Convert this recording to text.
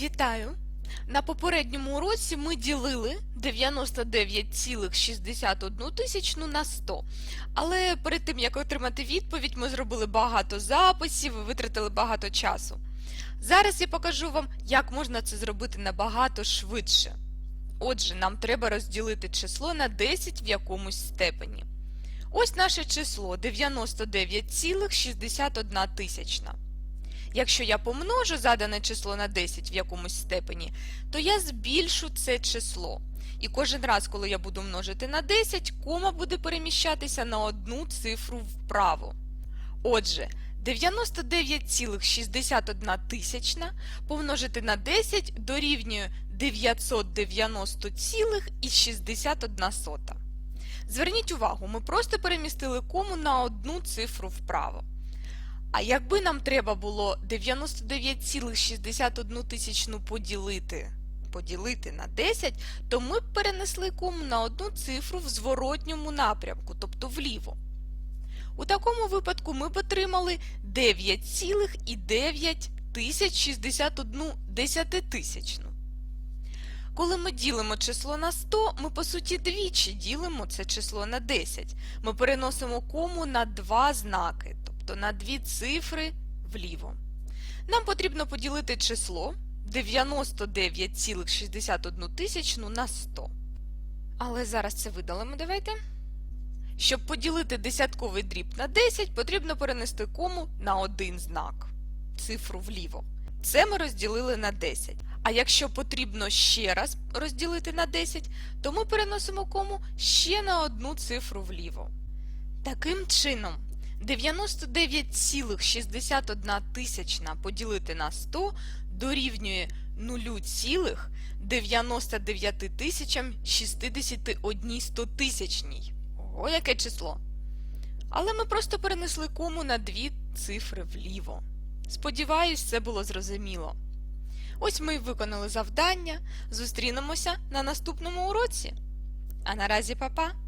Вітаю! На попередньому уроці ми ділили 99,61 тисячну на 100. Але перед тим, як отримати відповідь, ми зробили багато записів і витратили багато часу. Зараз я покажу вам, як можна це зробити набагато швидше. Отже, нам треба розділити число на 10 в якомусь степені. Ось наше число 99,61 тисячна. Якщо я помножу задане число на 10 в якомусь степені, то я збільшу це число. І кожен раз, коли я буду множити на 10, кома буде переміщатися на одну цифру вправо. Отже, 99,61 тисячна помножити на 10 дорівнює 990,61. Зверніть увагу, ми просто перемістили кому на одну цифру вправо. А якби нам треба було 99,61 тисячну поділити, поділити на 10, то ми б перенесли кому на одну цифру в зворотньому напрямку, тобто вліво. У такому випадку ми б отримали 9,961 десятитисячну. Коли ми ділимо число на 100, ми по суті двічі ділимо це число на 10. Ми переносимо кому на два знаки, тобто на дві цифри вліво. Нам потрібно поділити число 99,61 тисячну на 100. Але зараз це видалимо, давайте. Щоб поділити десятковий дріб на 10, потрібно перенести кому на один знак, цифру вліво. Це ми розділили на 10. А якщо потрібно ще раз розділити на 10, то ми переносимо кому ще на одну цифру вліво. Таким чином, 99,61 тисячна поділити на 100 дорівнює 0,99 тисячам 61 стотисячній. Ого, яке число! Але ми просто перенесли кому на дві цифри вліво. Сподіваюсь, це було зрозуміло. Ось ми й виконали завдання. Зустрінемося на наступному уроці. А наразі, па-па!